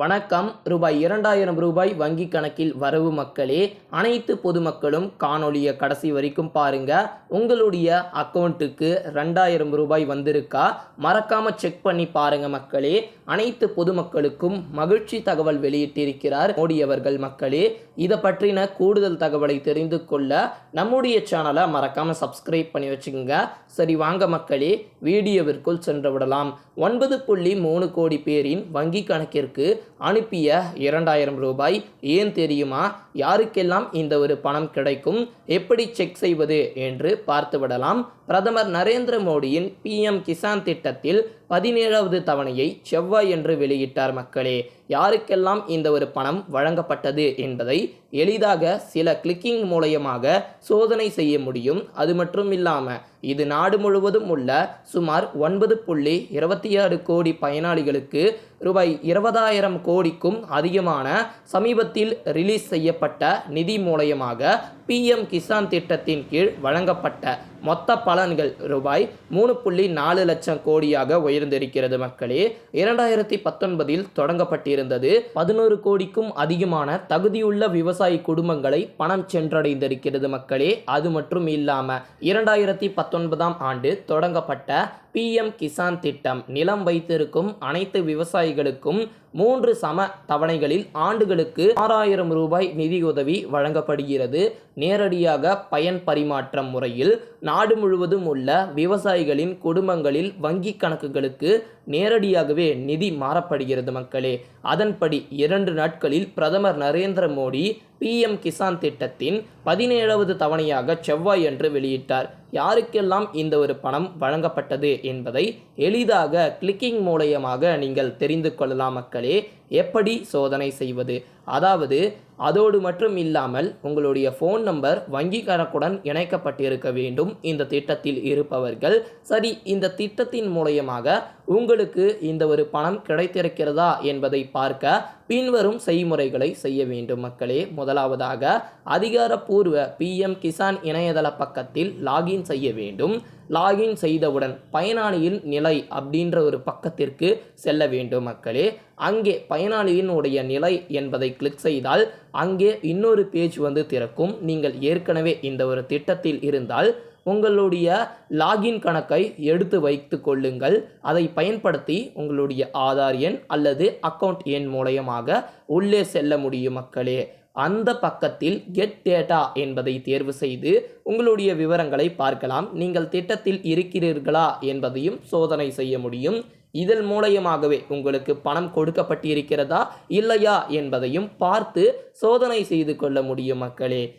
வணக்கம். ரூபாய் இரண்டாயிரம் ரூபாய் வங்கி கணக்கில் வரவு மக்களே அனைத்து பொதுமக்களும் காணொலியை கடைசி வரைக்கும் பாருங்க. உங்களுடைய அக்கௌண்ட்டுக்கு ரெண்டாயிரம் ரூபாய் வந்திருக்கா? மறக்காம செக் பண்ணி பாருங்க மக்களே. அனைத்து பொதுமக்களுக்கும் மகிழ்ச்சி தகவல் வெளியிட்டிருக்கிறார் மோடி அவர்கள் மக்களே. இதை பற்றின கூடுதல் தகவலை தெரிந்து கொள்ள நம்முடைய சேனலை மறக்காம சப்ஸ்கிரைப் பண்ணி வச்சுக்கோங்க. சரி வாங்க மக்களே வீடியோவிற்குள் சென்று விடலாம். ஒன்பது புள்ளி மூணு கோடி பேரின் வங்கி கணக்கிற்கு அனுப்பிய இரண்டாயிரம் ரூபாய். ஏன் தெரியுமா? யாருக்கெல்லாம் இந்த ஒரு பணம் கிடைக்கும்? எப்படி செக் செய்வது என்று பார்த்துவிடலாம் பிரதமர் நரேந்திர மோடியின் பிஎம் கிசான் திட்டத்தில் பதினேழாவது தவணையை செவ்வாய் என்று வெளியிட்டார் மக்களே. யாருக்கெல்லாம் இந்த ஒரு பணம் வழங்கப்பட்டது என்பதை எளிதாக சில கிளிக்கிங் மூலயமாக சோதனை செய்ய முடியும். அது மட்டும் இல்லாமல் இது நாடு முழுவதும் உள்ள சுமார் ஒன்பது புள்ளி இருபத்தி ஆறு கோடி பயனாளிகளுக்கு ரூபாய் இருபதாயிரம் கோடிக்கும் அதிகமான சமீபத்தில் ரிலீஸ் செய்யப்பட்ட நிதி மூலயமாக பிஎம் கிசான் திட்டத்தின் கீழ் வழங்கப்பட்ட மொத்த பலன்கள் ரூபாய் மூணு புள்ளி நாலு லட்சம் கோடியாக உயர்ந்திருக்கிறது மக்களே. இரண்டாயிரத்தி பத்தொன்பதில் தொடங்கப்பட்டிருந்தது. பதினோரு கோடிக்கும் அதிகமான தகுதியுள்ள விவசாயி குடும்பங்களை பணம் சென்றடைந்திருக்கிறது மக்களே. அது மட்டும் இல்லாமல் இரண்டாயிரத்தி பத்தொன்பதாம் ஆண்டு தொடங்கப்பட்ட பிஎம் கிசான் திட்டம். நிலம் வைத்திருக்கும் அனைத்து விவசாயிகளுக்கும் மூன்று சம தவணைகளில் ஆண்டுகளுக்கு ஆறாயிரம் ரூபாய் நிதியுதவி வழங்கப்படுகிறது. நேரடியாக பயன் பரிமாற்றம் முறையில் நாடு முழுவதும் உள்ள விவசாயிகளின் குடும்பங்களில் வங்கி கணக்குகளுக்கு நேரடியாகவே நிதி மாறப்படுகிறது மக்களே. அதன்படி இரண்டு நாட்களில் பிரதமர் நரேந்திர மோடி பிஎம் கிசான் திட்டத்தின் பதினேழாவது தவணையாக செவ்வாய் என்று வெளியிட்டார். யாருக்கெல்லாம் இந்த ஒரு பணம் வழங்கப்பட்டது என்பதை எளிதாக கிளிக்கிங் மூலயமாக நீங்கள் தெரிந்து கொள்ளலாம் மக்களே. எப்படி சோதனை செய்வது? அதாவது அதோடு மட்டும் இல்லாமல் உங்களுடைய ஃபோன் நம்பர் வங்கி கணக்குடன் இணைக்கப்பட்டிருக்க வேண்டும். இந்த திட்டத்தில் இருப்பவர்கள் சரி இந்த திட்டத்தின் மூலயமாக உங்களுக்கு இந்த ஒரு பணம் கிடைத்திருக்கிறதா என்பதை பார்க்க பின்வரும் செய்முறைகளை செய்ய வேண்டும் மக்களே. முதலாவதாக அதிகாரப்பூர்வ பிஎம் கிசான் இணையதள பக்கத்தில் லாகின் செய்ய வேண்டும். லாகின் செய்தவுடன் பயனாளியின் நிலை அப்படின்ற ஒரு பக்கத்திற்கு செல்ல வேண்டும் மக்களே. அங்கே பயனாளியினுடைய நிலை என்பதை கிளிக் செய்தால் அங்கே இன்னொரு பேஜ் வந்து திறக்கும். நீங்கள் ஏற்கனவே இந்த ஒரு திட்டத்தில் இருந்தால் உங்களுடைய லாகின் கணக்கை எடுத்து வைத்து கொள்ளுங்கள். அதை பயன்படுத்தி உங்களுடைய ஆதார் எண் அல்லது அக்கவுண்ட் எண் மூலயமாக உள்ளே செல்ல முடியும் மக்களே. அந்த பக்கத்தில் கெட் டேட்டா என்பதை தேர்வு செய்து உங்களுடைய விவரங்களை பார்க்கலாம். நீங்கள் திட்டத்தில் இருக்கிறீர்களா என்பதையும் சோதனை செய்ய முடியும். இதன் மூலயமாகவே உங்களுக்கு பணம் கொடுக்கப்பட்டிருக்கிறதா இல்லையா என்பதையும் பார்த்து சோதனை செய்து கொள்ள முடியும் மக்களே.